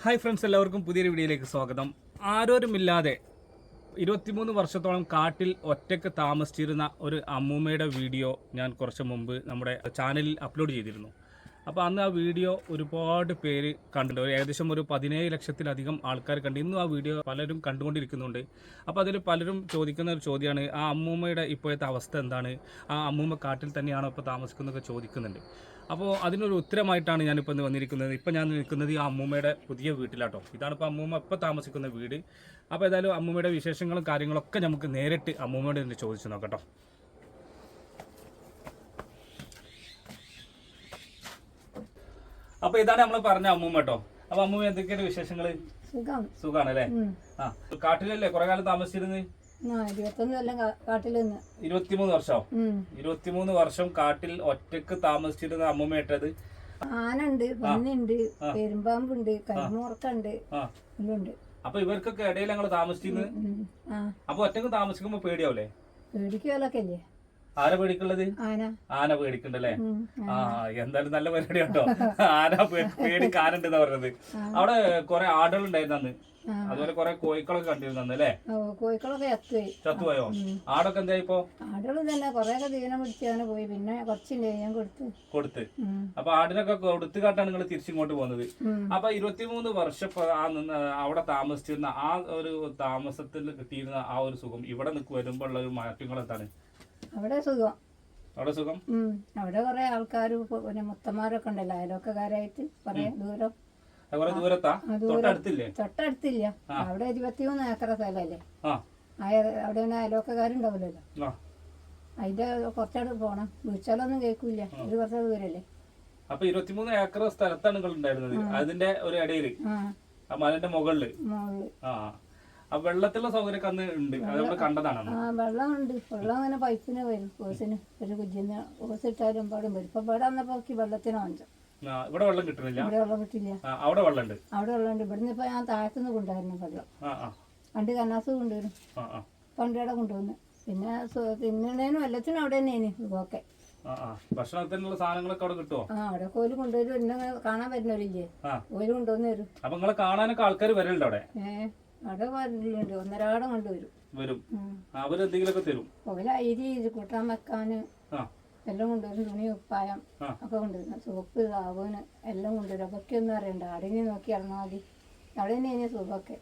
Hi friends എല്ലാവർക്കും പുതിയൊരു വീഡിയോയിലേക്ക് സ്വാഗതം. ആരോരുമില്ലാതെ ഇരുപത്തിമൂന്ന് വർഷത്തോളം കാട്ടിൽ ഒറ്റയ്ക്ക് താമസിച്ചിരുന്ന ഒരു അമ്മൂമ്മയുടെ വീഡിയോ ഞാൻ കുറച്ച് മുമ്പ് നമ്മുടെ ചാനലിൽ അപ്ലോഡ് ചെയ്തിരുന്നു. അപ്പോൾ അന്ന് ആ വീഡിയോ ഒരുപാട് പേര് കണ്ടിട്ടുണ്ട്. ഏകദേശം ഒരു പതിനേഴ് ലക്ഷത്തിലധികം ആൾക്കാർ കണ്ടു ഇന്നും ആ വീഡിയോ പലരും കണ്ടുകൊണ്ടിരിക്കുന്നുണ്ട്. അപ്പോൾ അതിൽ പലരും ചോദിക്കുന്ന ഒരു ചോദ്യമാണ് ആ അമ്മൂമ്മയുടെ ഇപ്പോഴത്തെ അവസ്ഥ എന്താണ്? ആ അമ്മൂമ്മ കാട്ടിൽ തന്നെയാണോ ഇപ്പോൾ താമസിക്കുന്നതൊക്കെ ചോദിക്കുന്നുണ്ട്. അപ്പോൾ അതിനൊരു ഉത്തരമായിട്ടാണ് ഞാനിപ്പോൾ ഇന്ന് വന്നിരിക്കുന്നത്. ഇപ്പം ഞാൻ നിൽക്കുന്നത് ഈ അമ്മൂമ്മയുടെ പുതിയ വീട്ടിലാട്ടോ. ഇതാണ് ഇപ്പോൾ അമ്മൂമ്മ ഇപ്പോൾ താമസിക്കുന്ന വീട്. അപ്പോൾ ഏതായാലും അമ്മൂമ്മയുടെ വിശേഷങ്ങളും കാര്യങ്ങളൊക്കെ നമുക്ക് നേരിട്ട് അമ്മൂമ്മയോട് തന്നെ ചോദിച്ചു നോക്കട്ടോ. അപ്പോൾ ഇതാണ് നമ്മൾ പറഞ്ഞ അമ്മൂമ്മ കേട്ടോ അപ്പോൾ അമ്മൂമ്മ എന്തൊക്കെയാണ് വിശേഷങ്ങൾ സുഖം. സുഖമാണ് അല്ലേ ആ. കാട്ടിലല്ലേ കൊറേ കാലം താമസിച്ചിരുന്നത്? ഇരുപത്തിമൂന്ന് വർഷം. ഇരുപത്തിമൂന്ന് വർഷം കാട്ടിൽ ഒറ്റയ്ക്ക് താമസിച്ചിരുന്ന അമ്മൂമ്മയിട്ടത് ആനുണ്ട് പന്നിണ്ട് പെരുമ്പാമ്പുണ്ട് എല്ലാം ഉണ്ട് അപ്പൊ ഇവർക്കൊക്കെ ഇടയിൽ ഞങ്ങൾ താമസിച്ചിരുന്നത്? അപ്പൊ ഒറ്റയ്ക്ക് താമസിക്കുമ്പോ പേടിയാവൂലേ? പേടിക്കലൊക്കെ അല്ലേ ആരെ പേടിക്കുള്ളത്? ആന. ആന പേടിക്കണ്ടല്ലേ. ആ എന്തായാലും നല്ല പരിപാടി കേട്ടോ ആന പേടി ആനണ്ടെന്നാ പറഞ്ഞത്. അവിടെ കൊറേ ആടുകൾ ഉണ്ടായിരുന്നു അന്ന് അതുപോലെ കുറെ കോഴിക്കളൊക്കെ കണ്ടിരുന്നു അല്ലേ? കോഴിക്കളൊക്കെ ചത്തുപോയി. ആടൊക്കെ എന്തായിപ്പോ ഇപ്പൊ? ആടുകൾ തന്നെ കുറേയൊക്കെ ദീനം പിടിച്ചാണ് പോയി. പിന്നെ കുറച്ചില്ലേ ഞാൻ കൊടുത്തു. കൊടുത്ത്. അപ്പൊ ആടിനൊക്കെ കൊടുത്തു കാട്ടാണ് നിങ്ങൾ തിരിച്ചിങ്ങോട്ട് പോകുന്നത്. അപ്പൊ ഇരുപത്തിമൂന്ന് വർഷം അവിടെ താമസിച്ചിരുന്ന ആ ഒരു താമസത്തിൽ കിട്ടിയിരുന്ന ആ ഒരു സുഖം ഇവിടെ നിൽക്ക് വരുമ്പോഴുള്ള ഒരു മാറ്റങ്ങൾ എന്താണ് അവിടെ സുഖം. അവിടെ സുഖം. അവിടെ കുറെ ആൾക്കാർ പിന്നെ മുത്തന്മാരൊക്കെ ഉണ്ടല്ലോ. അയലൊക്കെക്കാരായിട്ട് കുറെ ദൂരം. തൊട്ടടുത്തില്ലേ? അവിടെ ഇരുപത്തിമൂന്ന് ഏക്കർ സ്ഥലല്ലേ? അവിടെ ആ. അതിന്റെ കുറച്ചവിടെ പോണം. വിളിച്ചാലൊന്നും കേൾക്കൂല ഇത് കുറച്ച് ദൂരല്ലേ? അപ്പൊ ഇരുപത്തിമൂന്ന് ഏക്കർ സ്ഥലത്താണ് നിങ്ങൾ ഉണ്ടായിരുന്നത് അതിന്റെ ഒരു ആ. മലന്റെ മുകളിൽ. ആ. വെള്ളത്തിലുള്ള സൗകര്യമൊക്കെ അന്ന് ഉണ്ട്. അത് നമ്മൾ കണ്ടതാണ് ആ ആ വെള്ളമുണ്ട്. വെള്ളം അങ്ങനെ പൈപ്പിന് വരും. ഓസിന് ഒരു കുജിന്ന് ഓസ് ഇട്ടാലും പാടും വരും. ഇപ്പൊ ഇവിടെ വന്നപ്പോ വെള്ളത്തിന് വാങ്ങിച്ചു. ആ, ഇവിടെ വെള്ളം കിട്ടുന്നില്ല? ഇവിടെ വെള്ളം കിട്ടില്ല. ആ, അവിടെ വെള്ളമുണ്ട്. അവിടെ വെള്ളമുണ്ട്. ഇവിടുന്ന് ഇപ്പൊ ഞാൻ താഴത്തുനിന്ന് കൊണ്ടുവരുന്നു വെള്ളം. ആ ആ. പണ്ട് കന്നാസ് കൊണ്ടുവരും. ആ ആ. പണ്ട് ഇവിടെ കൊണ്ടുവന്ന്. പിന്നെ സു- തിന്നണേനും എല്ലാത്തിനും അവിടെ തന്നെയാണ് ഇതൊക്കെ ആ ആ. ഭക്ഷണത്തിനുള്ള സാധനങ്ങളൊക്കെ അവിടെ കിട്ടുമോ ആ അവിടെ കോൽ കൊണ്ടുവരും. എന്നെ കാണാൻ വരുന്നവരില്ലേ? ആ. കോൽ കൊണ്ടുവന്ന് തരും. അപ്പൊ നിങ്ങളെ കാണാനൊക്കെ ആൾക്കാർ വരലുണ്ടോ അവിടെ? ഏ? അവിടെ വരലുണ്ട്. ഒന്നരാടം കൊണ്ടുവരും വരും. ഉം. അവരെന്തെങ്കിലുമൊക്കെ തരും? ഓല അരി കൂട്ടാൻ വെക്കാന് എല്ലാം കൊണ്ടുവരും തുണി ഉപ്പായം ഒക്കെ കൊണ്ടുവരും സോപ്പ് സാബൂന് എല്ലാം കൊണ്ടുവരും അതൊക്കെ ഒന്നും അറിയണ്ട. അവിടെ നോക്കി ഇറങ്ങാൽ മതി. അവിടെ തന്നെ ഇനി സുഖമൊക്കെ.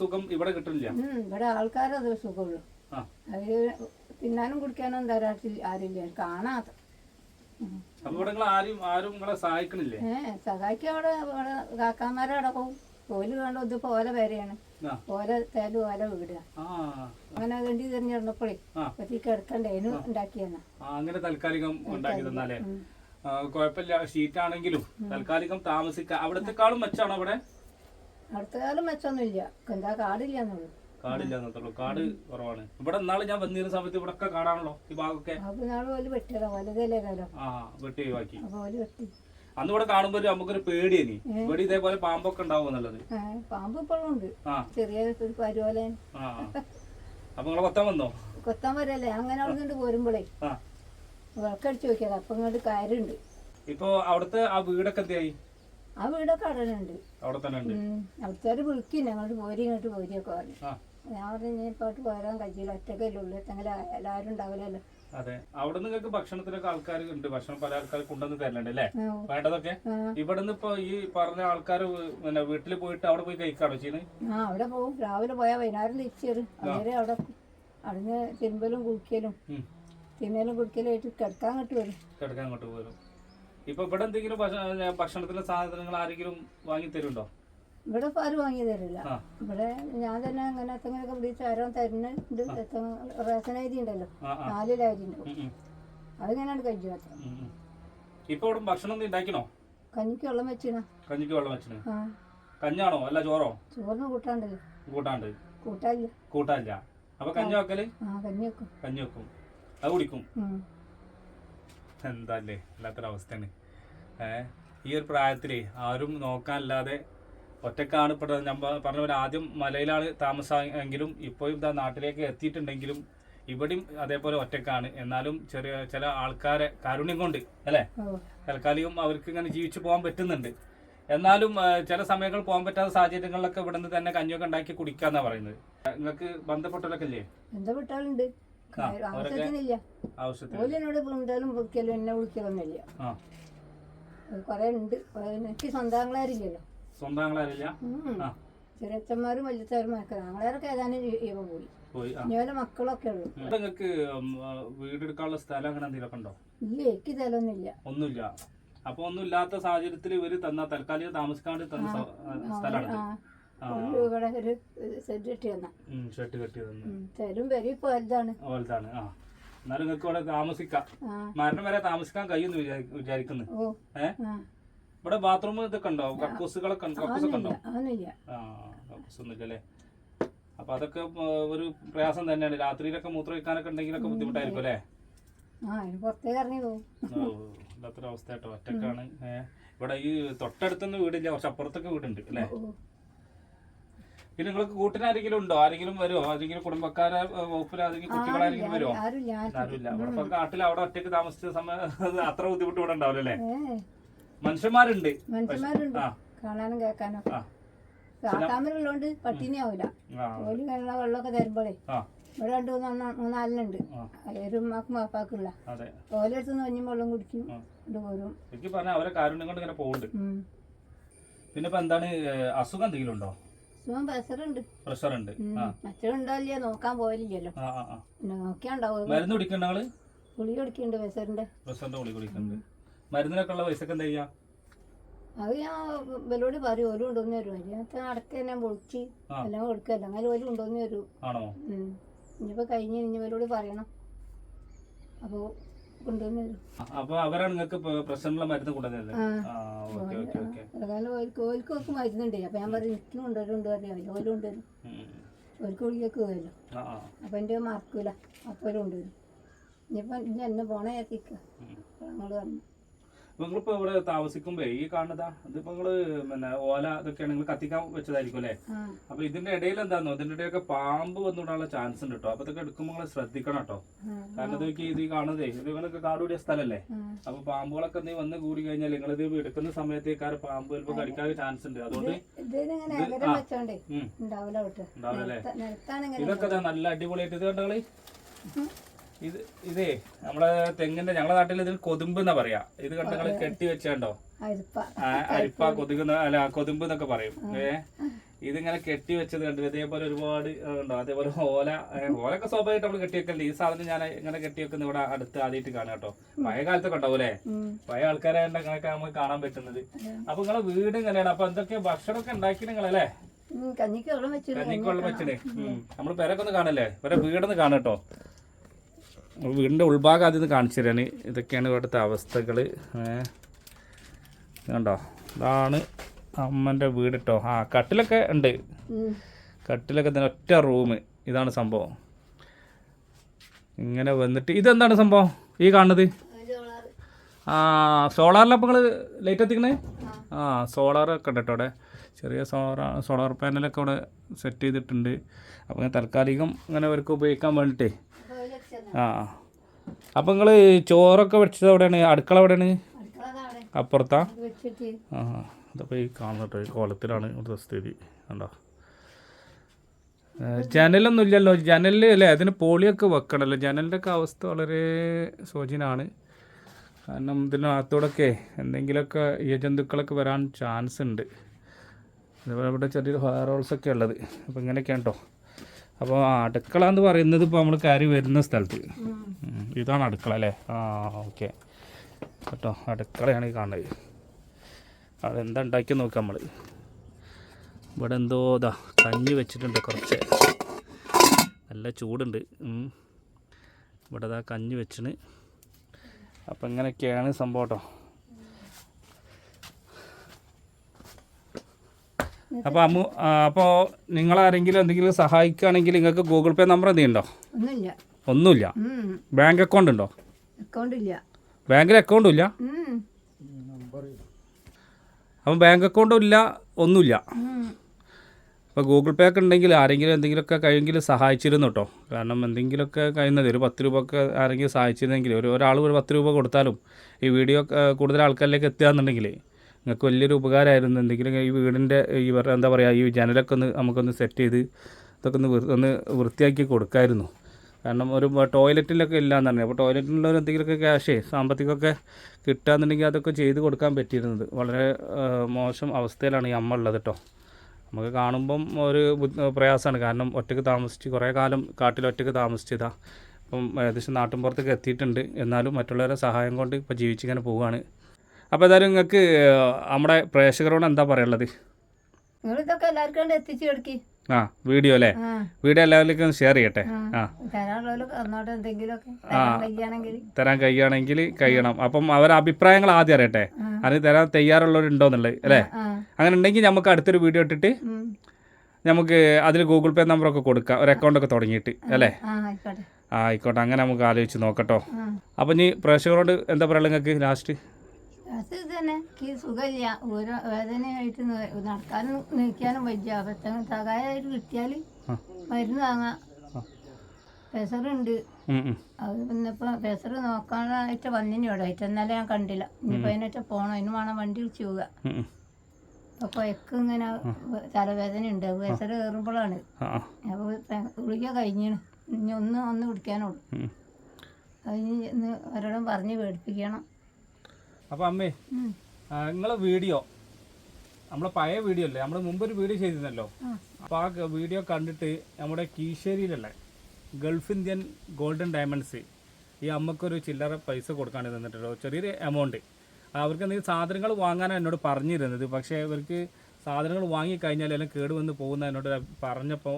സുഖം ഇവിടെ കിട്ടില്ല. ഇവിടെ ആൾക്കാരത് സുഖമുള്ളൂ. അവർ തിന്നാനും കുടിക്കാനും തരാട്ടില്ല ആരില്ല കാണാത്ത. ഇവിടെ സഹായിക്കാൻ അവിടെ അവിടെ കാക്കാമാരവിടെ പോവും. ഓൽ വേണ്ട ഇത് ഓല പേരെയാണ്. ഓല തേലും ഓല വീടുക അങ്ങനെ വേണ്ടി തിരഞ്ഞിരുന്നപ്പോഴേ അപ്പത്തേക്ക് പറ്റി കിടക്കണ്ടേ അതിന് ഉണ്ടാക്കിയെന്നാ അങ്ങനെ തൽക്കാലികം ഉണ്ടാക്കി തന്നാലേ. കുഴപ്പമില്ല. ഷീറ്റ് ആണെങ്കിലും താൽക്കാലികം താമസിക്കാം. അവിടത്തെക്കാളും മെച്ചാണോ അവിടെ? അടുത്ത കാലം മെച്ചൊന്നുമില്ല എന്താ കാടില്ല എന്നുള്ളൂ കാടില്ല എന്നത്തുള്ളൂ കാട് കുറവാണ്. ഇവിടെ ഞാൻ വന്നിരുന്ന സമയത്ത് ഇവിടെ ഒക്കെ കാടാണല്ലോ ഈ ഭാഗമൊക്കെ? ഒഴിവാക്കി. വെട്ടി. അന്ന് ഇവിടെ കാണുമ്പോ ഒരു നമുക്കൊരു പേടിയേനി. ഇവിടെ ഇതേപോലെ പാമ്പൊക്കെ ഉണ്ടാവും എന്നുള്ളത്. പാമ്പ് ഇപ്പോഴും ഉണ്ട് ചെറിയ ഒരു അപ്പൊ നിങ്ങളെ കൊത്താൻ വന്നോ? കൊത്താൻ വരല്ലേ? അങ്ങനെ അവിടെ നിന്ന് പോരുമ്പോഴേ വിളക്കടിച്ച് നോക്കിയത്. അപ്പൊ ഇങ്ങോട്ട് കയറുണ്ട് ഇപ്പൊ അവിടുത്തെ ആ വീടൊക്കെ എന്തായി? ആ വീടൊക്കെ അടനുണ്ട് അവിടെ തന്നെ ഉണ്ട് അവിടുത്തെ വിളിക്കില്ല. അങ്ങോട്ട് പോരി ഇങ്ങോട്ട് പോരിയൊക്കെ പറഞ്ഞു. ഞാൻ പറഞ്ഞു ഇപ്പോട്ട് പോരാൻ കഴിയില്ല ഒറ്റക്കല്ലേ ഉള്ളൂ. എത്തെങ്കിലും എല്ലാവരും ഉണ്ടാവില്ലല്ലോ. അതെ. അവിടെ നിങ്ങൾക്ക് ഭക്ഷണത്തിനൊക്കെ ആൾക്കാർ ഉണ്ട് ഭക്ഷണം പല ആൾക്കാർ കൊണ്ടുവന്ന് തരലുണ്ട് അല്ലേ? വേണ്ടതൊക്കെ? ഇവിടെ നിന്ന് ഇപ്പൊ ഈ പറഞ്ഞ ആൾക്കാർ പിന്നെ വീട്ടിൽ പോയിട്ട് അവിടെ പോയി കഴിക്കാണോ ചെയ്യുന്നത് ആ അവിടെ പോകും. രാവിലെ പോയാൽ വൈകുന്നേരം തിരിച്ചു വരും അവരെ അവിടെ അവിടുന്ന് തിരുമ്പലും കുളിക്കലും. തിന്നലും കുളിക്കലും ആയിട്ട് കിടക്കാൻ അങ്ങോട്ട് വരും. കിടക്കാൻ അങ്ങോട്ട് പോരും ഇപ്പൊ ഇവിടെ എന്തെങ്കിലും ഭക്ഷ- ഭക്ഷണത്തിന്റെ സാധനങ്ങൾ ആരെങ്കിലും വാങ്ങി തരുണ്ടോ ഇവിടെ ഇപ്പം ആരും വാങ്ങി തരില്ല. ഇവിടെ ഞാൻ തന്നെ അങ്ങനെ എത്തങ്ങനെയൊക്കെ പിടിച്ച് ആരോ തരുന്നുണ്ട് റേഷൻ അരി ഉണ്ടല്ലോ. നാലില അരി ഉണ്ടാവും അതിങ്ങനെയാണ് കഴിച്ചു ഉം. ഇപ്പൊ ഇവിടെ ഭക്ഷണം ഉണ്ടാക്കിനോ കഞ്ഞിക്ക് വെള്ളം വെച്ചിനാ. കഞ്ഞിക്ക് വെള്ളം വെച്ചിന്. കഞ്ഞാണോ? അല്ല ചോറോ? ചോറിന് കൂട്ടാണ്ട്. കൂട്ടാണ്ട്. കൂട്ടാല്ല കൂട്ടാല്ല അപ്പൊ കഞ്ഞി വെക്കൽ? കഞ്ഞി വെക്കും. കഞ്ഞി വെക്കും. അത് കുടിക്കും. എന്താ എന്താല്ലേ? വല്ലാത്തൊരവസ്ഥയാണ് ഏ ഈ ഒരു പ്രായത്തിൽ ആരും നോക്കാനില്ലാതെ ഒറ്റക്കാണ് ഇപ്പോൾ ഞാൻ പറഞ്ഞ പോലെ ആദ്യം മലയിലാണ് താമസമെങ്കിലും ഇപ്പോൾ ഇതാ നാട്ടിലേക്ക് എത്തിയിട്ടുണ്ടെങ്കിലും ഇവിടെയും അതേപോലെ ഒറ്റക്കാണ്. എന്നാലും ചെറിയ ചില ആൾക്കാരെ കാരുണ്യം കൊണ്ട് അല്ലേ? തൽക്കാലികം അവർക്ക് ഇങ്ങനെ ജീവിച്ചു പോകാൻ പറ്റുന്നുണ്ട്. എന്നാലും ചില സമയങ്ങൾ പോകാൻ പറ്റാത്ത സാഹചര്യങ്ങളിലൊക്കെ ഇവിടെ നിന്ന് തന്നെ കഞ്ഞിയൊക്കെ ഉണ്ടാക്കി കുടിക്കാന്നാ പറയുന്നത്. നിങ്ങൾക്ക് ബന്ധപ്പെട്ടവരൊക്കെ ഇല്ലേ? എന്താ വിട്ടാളുണ്ട് ആ, അവരൊക്കെ- ആവശ്യത്തിനില്ല. ആവശ്യത്തിന് ഓലിനോട് എന്തായാലും വിളിക്കലും എന്നെ വിളിക്കലൊന്നുമില്ല. ആ. കുറെ ഉണ്ട്. എനിക്ക് സ്വന്തം ആങ്ങളാരില്ലല്ലോ. സ്വന്തം ആങ്ങളാരില്ല? ആ. ചെറിയച്ചന്മാരും വലിയച്ചന്മാരൊക്കെ ആങ്ങളാരൊക്കെ ഏതാനും ഇവ പോയി. പോയി ആ. ഇനി വല്ല മക്കളൊക്കെ ഉള്ളു. ഇവിടെ നിങ്ങൾക്ക് വീടെടുക്കാനുള്ള സ്ഥലം അങ്ങനെ എന്തെങ്കിലുമൊക്കെ ഉണ്ടോ? ഇല്ല എനിക്ക് തലൊന്നുമില്ല ഒന്നുമില്ല. അപ്പൊ ഒന്നും ഇല്ലാത്ത സാഹചര്യത്തിൽ ഇവർ തന്ന തൽക്കാലിക താമസിക്കാണ്ട് തന്ന സ്ഥ- സ്ഥലമാണ് ആ ഒരു ഇവിടെ ഒരു സെറ്റ് കെട്ടി തന്ന. ഷർട്ട് കെട്ടി തന്നു. തരും വരും ഇപ്പൊ വലുതാണ് ആ. എന്നാലും നിങ്ങൾക്ക് ഇവിടെ താമസിക്കാം. ആ. മരണം വരെ താമസിക്കാൻ കഴിയുമെന്ന് വിചാരി- വിചാരിക്കുന്നു. ഓ. ഏ? ആ. ഇവിടെ ബാത്റൂം ഇതൊക്കെ ഉണ്ടോ? കക്കൂസുകളൊക്കെ കക്കൂസൊക്കെ ഉണ്ടോ അതൊന്നുമില്ല ആ കക്കൂസ് ഒന്നുമില്ല അല്ലേ അപ്പൊ അതൊക്കെ ഒരു പ്രയാസം തന്നെയാണ്. രാത്രിയിലൊക്കെ മൂത്രം വയ്ക്കാനൊക്കെ ഉണ്ടെങ്കിലൊക്കെ ബുദ്ധിമുട്ടായിരിക്കും അല്ലേ? അവസ്ഥ കേട്ടോ. ഒറ്റക്കാണ്. ഇവിടെ ഈ തൊട്ടടുത്തൊന്നും വീടില്ല. പക്ഷെ അപ്പുറത്തൊക്കെ വീടുണ്ട് അല്ലേ? പിന്നെ നിങ്ങൾക്ക് കൂട്ടിനാരെങ്കിലും ഉണ്ടോ? ആരെങ്കിലും വരുമോ ആരെങ്കിലും കുടുംബക്കാരെ വകുപ്പിൽ ആരെങ്കിലും കുട്ടികളാരെങ്കിലും വരുമോ ആരുമില്ല ആരും ഇല്ല ഇവിടെ ഇപ്പൊ കാട്ടിൽ അവിടെ ഒറ്റയ്ക്ക് താമസിച്ച സമയം അത്ര ബുദ്ധിമുട്ട് ഇവിടെ ഉണ്ടാവില്ല മനുഷ്യന്മാരുണ്ട്. മനുഷ്യന്മാരുണ്ട്. കാണാനും കേൾക്കാനും. ആ. പട്ടിനെ പട്ടിണി ആവില്ല ഓൽ വെള്ള വെള്ളമൊക്കെ തരുമ്പോഴേ ഇവിടെ രണ്ട് മൂന്ന് മൂന്നാലിനുണ്ട്. ഒരു ഉമ്മാക്കും വാപ്പാക്കുള്ള ഓലെടുത്ത് നൊഞ്ഞും വെള്ളം കുടിക്കും പോരും. എനിക്ക് പറഞ്ഞ അവരെ കാരുണ്യം കൊണ്ട് ഇങ്ങനെ പോകുന്നുണ്ട് പിന്നെ ഇപ്പൊ എന്താണ് അസുഖം എന്തെങ്കിലും ഉണ്ടോ? സുഖം പ്രഷറുണ്ട്. പ്രഷർ ഉണ്ട് ആ നോക്കാൻ പോയില്ലല്ലോ നോക്കിയാണ്ടാവും. മരുന്ന് കുടിക്കണ്ട നിങ്ങൾ? ഗുളി കുടിക്കുന്നുണ്ട് പ്രഷറിന്റെ. പ്രഷറിന്റെ ഗുളി കുടിക്കുന്നുണ്ട്. മരുന്നിനൊക്കെ ഉള്ള പൈസ എന്താ ചെയ്യാ? അത് ഞാൻ ഇവരോട് പറയും ഒരു കൊണ്ടുവന്ന് തരും. അതിനകത്ത് അടക്ക ഞാൻ പൊളിച്ച് എല്ലാം കൊടുക്കല്ല? അങ്ങനെ ഒരു കൊണ്ടുവന്ന് തരും. ആണോ. ഇനിയിപ്പോ കഴിഞ്ഞ് ഇനി ഇവരോട് പറയണം. അപ്പോൾ കൊണ്ടുവന്ന് തരും. അപ്പൊ അവരാണ് നിങ്ങൾക്ക് പ്രഷറിനുള്ള മരുന്ന് കൊണ്ടുവന്നത് മരുന്നുണ്ട്. അപ്പൊ ഞാൻ പറയും എനിക്ക് കൊണ്ടുവരുന്നുണ്ട് ഓൽ കൊണ്ടുവരും. ഓർക്ക് ഗുളികയൊക്കെ അപ്പൊ എന്റെ മറക്കൂല. അപ്പോൾ ഓൽ കൊണ്ടുവരും. ഇനിയിപ്പോ ഇനി എന്നെ പോണേ എത്തിക്കുക ഉം. ഞങ്ങൾ പറഞ്ഞു നിങ്ങളിപ്പോ ഇവിടെ താമസിക്കുമ്പോ ഈ കാണുന്നതാ ഇതിപ്പോ നിങ്ങൾ പിന്നെ ഓല ഇതൊക്കെയാണ് നിങ്ങൾ കത്തിക്കാൻ വെച്ചതായിരിക്കും അല്ലെ? അപ്പൊ ഇതിന്റെ ഇടയിൽ എന്താന്നോ ഇതിന്റെ ഇടയൊക്കെ പാമ്പ് വന്നുകൂടാനുള്ള ചാൻസ് ഉണ്ട് കേട്ടോ അപ്പൊ ഇതൊക്കെ എടുക്കുമ്പോൾ നിങ്ങൾ ശ്രദ്ധിക്കണം കേട്ടോ കാരണം ഇതൊക്കെ ഇത് ഈ കാണുന്നതേ ഇത് ഇവനൊക്കെ കാടുകൂടിയ സ്ഥലല്ലേ. അപ്പൊ പാമ്പുകളൊക്കെ നീ വന്ന് കൂടി കഴിഞ്ഞാൽ നിങ്ങൾ ഇത് എടുക്കുന്ന സമയത്തേക്കാര് പാമ്പ് ചിലപ്പോ കടിക്കാൻ ചാൻസ് ഉണ്ട്. അതുകൊണ്ട്. ഉണ്ടാവില്ല ഇതൊക്കെ നല്ല അടിപൊളിയായിട്ട് ഇത് കണ്ടകളി ഇത് ഇതേ നമ്മളെ തെങ്ങിന്റെ ഞങ്ങളെ നാട്ടിൽ ഇതിൽ കൊതുമ്പ് എന്നാ പറയാ. ഇത് കണ്ടങ്ങൾ കെട്ടി വെച്ചോ അരിപ്പ. കൊതുകുന്ന അല്ല കൊതുമ്പ് എന്നൊക്കെ പറയും. ഏ? ഇതിങ്ങനെ കെട്ടി വെച്ചത് കണ്ടു. ഇതേപോലെ ഒരുപാട് ഉണ്ടോ? അതേപോലെ ഓല ഓല ഓലൊക്കെ സ്വാഭാവികമായിട്ട് നമ്മൾ കെട്ടി വെക്കല്ലേ ഈ സാധനം ഞാൻ ഇങ്ങനെ കെട്ടി വെക്കുന്ന ഇവിടെ അടുത്ത് ആദ്യമായിട്ട് കാണാം കേട്ടോ. പഴയ കാലത്തൊക്കെ ഉണ്ടാവൂലേ. പഴയ ആൾക്കാരെ അങ്ങനെയൊക്കെ നമുക്ക് കാണാൻ പറ്റുന്നത്. അപ്പൊ നിങ്ങളെ വീട് ഇങ്ങനെയാണ് അപ്പൊ എന്തൊക്കെ ഭക്ഷണമൊക്കെ ഉണ്ടാക്കി നിങ്ങളല്ലേ കഞ്ഞിക്ക് വെള്ളം വെച്ചിട്ട് നമ്മൾ ഒന്ന് കാണല്ലേ? പേരെ വീടൊന്ന് കാണാം വീടിന്റെ ഉൾഭാഗം ആദ്യം കാണിച്ചു തരാൻ ഇതൊക്കെയാണ് ഇവിടുത്തെ അവസ്ഥകൾ കണ്ടോ? ഇതാണ് അമ്മന്റെ വീട് കേട്ടോ ആ കട്ടിലൊക്കെ ഉണ്ട്. കട്ടിലൊക്കെ തന്നെ ഒറ്റ റൂം. ഇതാണ് സംഭവം. ഇങ്ങനെ വന്നിട്ട് ഇതെന്താണ് സംഭവം? ഈ കാണുന്നത്? ആ സോളാറിലപ്പോൾ നിങ്ങൾ ലൈറ്റ് എത്തിക്കണേ? ആ സോളാറൊക്കെ ഉണ്ട് കേട്ടോ അവിടെ. ചെറിയ സോളാർ സോളാർ പാനലൊക്കെ അവിടെ സെറ്റ് ചെയ്തിട്ടുണ്ട്. അപ്പോൾ ഇങ്ങനെ താൽക്കാലികം ഇങ്ങനെ അവർക്ക് ഉപയോഗിക്കാൻ വേണ്ടിയിട്ടേ. ആ അപ്പോൾ നിങ്ങൾ ചോറൊക്കെ വെച്ചത് എവിടെയാണ്? അടുക്കള എവിടെയാണ്. അപ്പുറത്താ? ആ അതപ്പോൾ ഈ കാണുന്നുട്ടോ ഈ കോലത്തിലാണ് ഇവിടുത്തെ സ്ഥിതി കണ്ടോ? ജനലൊന്നും ഇല്ലല്ലോ. ജനലിൽ അല്ലേ? അതിന് പോളിയൊക്കെ വെക്കണമല്ലോ ജനലിന്റെ ഒക്കെ അവസ്ഥ വളരെ ശോചനമാണ് കാരണം ഇതിനകത്തൂടെയൊക്കെ എന്തെങ്കിലുമൊക്കെ ഇഴജന്തുക്കളൊക്കെ വരാൻ ചാൻസ് ഉണ്ട്. അതുപോലെ ഇവിടെ ചെറിയൊരു ഫയർ ഹോൾസൊക്കെ ഉള്ളത്. അപ്പോൾ ഇങ്ങനെയൊക്കെയാണ് കേട്ടോ. അപ്പോൾ അടുക്കള എന്ന് പറയുന്നത് ഇപ്പോൾ നമ്മൾ കയറി വരുന്ന സ്ഥലത്ത്. ഇതാണ് അടുക്കള അല്ലേ? ആ ഓക്കെ. കേട്ടോ അടുക്കളയാണ് ഈ കാണുന്നത്. അതെന്താ ഉണ്ടാക്കി നോക്കാം നമ്മൾ ഇവിടെ എന്തോ ഇതാ കഞ്ഞി വെച്ചിട്ടുണ്ട് കുറച്ച്. നല്ല ചൂടുണ്ട്. ഇവിടെ ഇതാ കഞ്ഞി വെച്ചിന്. അപ്പം ഇങ്ങനെയൊക്കെയാണ് സംഭവം കേട്ടോ. അപ്പോൾ അമ്മു നിങ്ങൾ ആരെങ്കിലും എന്തെങ്കിലും സഹായിക്കുകയാണെങ്കിൽ നിങ്ങൾക്ക് ഗൂഗിൾ പേ നമ്പർ എന്തെങ്കിലും ഉണ്ടോ ഒന്നുമില്ല. ഒന്നുമില്ല ബാങ്ക് അക്കൗണ്ട് ഉണ്ടോ? അക്കൗണ്ട് ഇല്ല ബാങ്കിൽ അക്കൗണ്ടും ഇല്ല. അപ്പം ബാങ്ക് അക്കൗണ്ടും ഇല്ല ഒന്നുമില്ല. ഉം. ഗൂഗിൾ പേ ഒക്കെ ഉണ്ടെങ്കിൽ ആരെങ്കിലും എന്തെങ്കിലുമൊക്കെ കഴിയെങ്കിൽ സഹായിച്ചിരുന്നു കേട്ടോ കാരണം എന്തെങ്കിലുമൊക്കെ കഴിയുന്നത് ഒരു പത്ത് രൂപ ഒക്കെ ആരെങ്കിലും സഹായിച്ചിരുന്നെങ്കിൽ ഒരു ഒരാൾ ഒരു പത്ത് രൂപ കൊടുത്താലും ഈ വീഡിയോ കൂടുതൽ ആൾക്കാരിലേക്ക് എത്തുകയെന്നുണ്ടെങ്കിൽ നിങ്ങൾക്ക് വലിയൊരു ഉപകാരമായിരുന്നു. എന്തെങ്കിലും ഈ വീടിന്റെ ഈ എന്താ പറയുക ഈ ജനലൊക്കെ ഒന്ന് നമുക്കൊന്ന് സെറ്റ് ചെയ്ത് ഇതൊക്കെ ഒന്ന് ഒന്ന് വൃത്തിയാക്കി കൊടുക്കായിരുന്നു. കാരണം ഒരു ടോയ്ലറ്റിലൊക്കെ ഇല്ലയെന്ന് പറഞ്ഞു അപ്പോൾ ടോയ്ലറ്റിലുള്ളവർ എന്തെങ്കിലുമൊക്കെ ക്യാഷേ സാമ്പത്തികമൊക്കെ കിട്ടുകയെന്നുണ്ടെങ്കിൽ അതൊക്കെ ചെയ്ത് കൊടുക്കാൻ പറ്റിയിരുന്നത്. വളരെ മോശം അവസ്ഥയിലാണ് ഈ അമ്മ ഉള്ളത് കേട്ടോ. നമുക്ക് കാണുമ്പം ഒരു പ്രയാസമാണ്. കാരണം ഒറ്റയ്ക്ക് താമസിച്ച് കുറേ കാലം കാട്ടിൽ ഒറ്റയ്ക്ക് താമസിച്ചതാ. ഇപ്പം ഏകദേശം നാട്ടിൻപുറത്തേക്ക് എത്തിയിട്ടുണ്ട്. എന്നാലും മറ്റുള്ളവരുടെ സഹായം കൊണ്ട് ഇപ്പോൾ ജീവിച്ചിങ്ങനെ പോവുകയാണ്. അപ്പോൾ ഏതായാലും നിങ്ങൾക്ക് നമ്മുടെ പ്രേക്ഷകരോട് എന്താ പറയുള്ളത് നിങ്ങൾ ഇതൊക്കെ എല്ലാവർക്കും കൊണ്ട് എത്തിച്ചു കൊടുക്കി. ആ വീഡിയോ അല്ലേ? വീഡിയോ എല്ലാവരിലേക്കും ഷെയർ ചെയ്യട്ടെ. ആ. തരാൻ കഴിയുകയാണെങ്കിൽ. കഴിയണം. അപ്പം അവരുടെ അഭിപ്രായങ്ങൾ ആദ്യം അറിയട്ടെ. അതിന് തരാൻ തയ്യാറുള്ളവരുണ്ടോന്നുള്ളത് അല്ലേ? അങ്ങനെ ഉണ്ടെങ്കിൽ നമുക്ക് അടുത്തൊരു വീഡിയോ ഇട്ടിട്ട് നമുക്ക് അതിൽ ഗൂഗിൾ പേ നമ്പറൊക്കെ കൊടുക്കാം. ഒരു അക്കൗണ്ട് ഒക്കെ തുടങ്ങിയിട്ട് അല്ലേ? ആ ആയിക്കോട്ടെ. അങ്ങനെ നമുക്ക് ആലോചിച്ച് നോക്കട്ടോ. അപ്പം ഇനി പ്രേക്ഷകരോട് എന്താ പറയുക നിങ്ങൾക്ക്? ലാസ്റ്റ് തന്നെ. എനിക്ക് സുഖമില്ല. ഓരോ വേദനയായിട്ട് നടക്കാനും നിൽക്കാനും വയ്യ. അപ്പം സഹായമായിട്ട് കിട്ടിയാൽ മരുന്ന് വാങ്ങാം. പ്രഷറുണ്ട്. അത് പിന്നെ ഇപ്പം പ്രഷർ നോക്കാനായിട്ട് വന്നിനി ഇവിടെ. ആയിട്ട് എന്നാലും ഞാൻ കണ്ടില്ല. ഇനിയിപ്പോൾ അതിനൊക്കെ പോണം. അതിന് വേണം വണ്ടി വിളിച്ച് പോവുക. അപ്പോൾ എക്ക് ഇങ്ങനെ തലവേദന ഉണ്ട് പ്രഷർ കയറുമ്പോഴാണ്. അപ്പോൾ ഗുളിക കഴിഞ്ഞാണ് ഇനി ഒന്ന് ഒന്ന് കുടിക്കാനുള്ളൂ. അത് ഒരാളും ഒരിടം പറഞ്ഞ് പേടിപ്പിക്കണം. അപ്പം അമ്മേ. നിങ്ങളെ വീഡിയോ നമ്മളെ പഴയ വീഡിയോ അല്ലേ? നമ്മൾ മുമ്പ് ഒരു വീഡിയോ ചെയ്തിരുന്നല്ലോ? അപ്പൊ ആ വീഡിയോ കണ്ടിട്ട് നമ്മുടെ കീശേരിയിലുള്ള ഗൾഫ് ഇന്ത്യൻ ഗോൾഡൻ ഡയമണ്ട്സ് ഈ അമ്മക്കൊരു ചില്ലറ പൈസ കൊടുക്കാണ്ട് തന്നിട്ടുണ്ടോ ചെറിയൊരു എമൗണ്ട് അവർക്ക് എന്തെങ്കിലും സാധനങ്ങൾ വാങ്ങാനാണ് എന്നോട് പറഞ്ഞിരുന്നത്. പക്ഷേ അവർക്ക് സാധനങ്ങൾ വാങ്ങിക്കഴിഞ്ഞാൽ എല്ലാം കേട് വന്ന് പോകുന്ന എന്നോട് പറഞ്ഞപ്പോൾ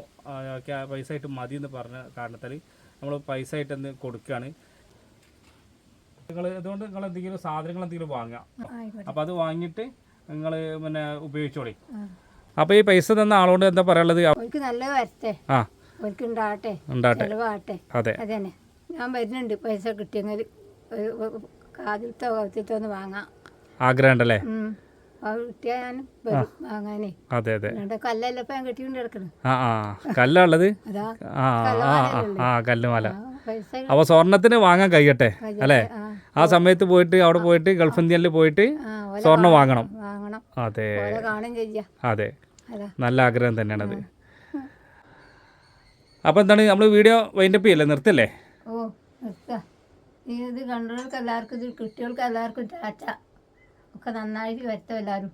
പൈസ ആയിട്ട് മതി എന്ന് പറഞ്ഞ കാരണത്താൽ നമ്മൾ പൈസ ആയിട്ടൊന്ന് കൊടുക്കുകയാണ് നിങ്ങൾ അതുകൊണ്ട് നിങ്ങൾ എന്തെങ്കിലും സാധനങ്ങൾ എന്തെങ്കിലും വാങ്ങുക. അപ്പൊ അപ്പോൾ അത് വാങ്ങിയിട്ട് നിങ്ങൾ പിന്നെ ഉപയോഗിച്ചോളി. അപ്പൊ അപ്പോൾ ഈ പൈസ തന്ന ആളോട് എന്താ പറയാനുള്ളത്? നല്ല വരട്ടെ. ആ. ഉണ്ടാകട്ടെ. ഉണ്ടാട്ടെ ചിലവാകട്ടെ. അതെ. അതന്നെ. ഞാൻ വരുന്നുണ്ട് പൈസ കിട്ടിയെങ്കിൽ കാതിലത്തോ കൗത്തിലത്തോ ഒന്ന് വാങ്ങാം. ആഗ്രഹം ഉണ്ടല്ലേ. അത് അതെ അതെ. ഞാൻ ആ കല്ലുമാല. അപ്പൊ സ്വർണത്തിന് വാങ്ങാൻ കഴിയട്ടെ. അല്ലേ? ആ സമയത്ത് പോയിട്ട് അവിടെ പോയിട്ട് ഗൾഫ് ഇന്ത്യയിൽ പോയിട്ട് സ്വർണം വാങ്ങണം. അതെ. അതെ. നല്ല ആഗ്രഹം തന്നെയാണത്. അപ്പോൾ എന്താണ് നമ്മൾ വീഡിയോ വൈൻഡപ്പ് ചെയ്യല്ലേ? നിർത്തല്ലേ ഓ നിർത്താ. ഇത് കണ്ടവർക്ക് എല്ലാവർക്കും ഇത് കുട്ടികൾക്ക് എല്ലാവർക്കും ഒക്കെ നന്നായിട്ട് വരുത്തും എല്ലാവരും.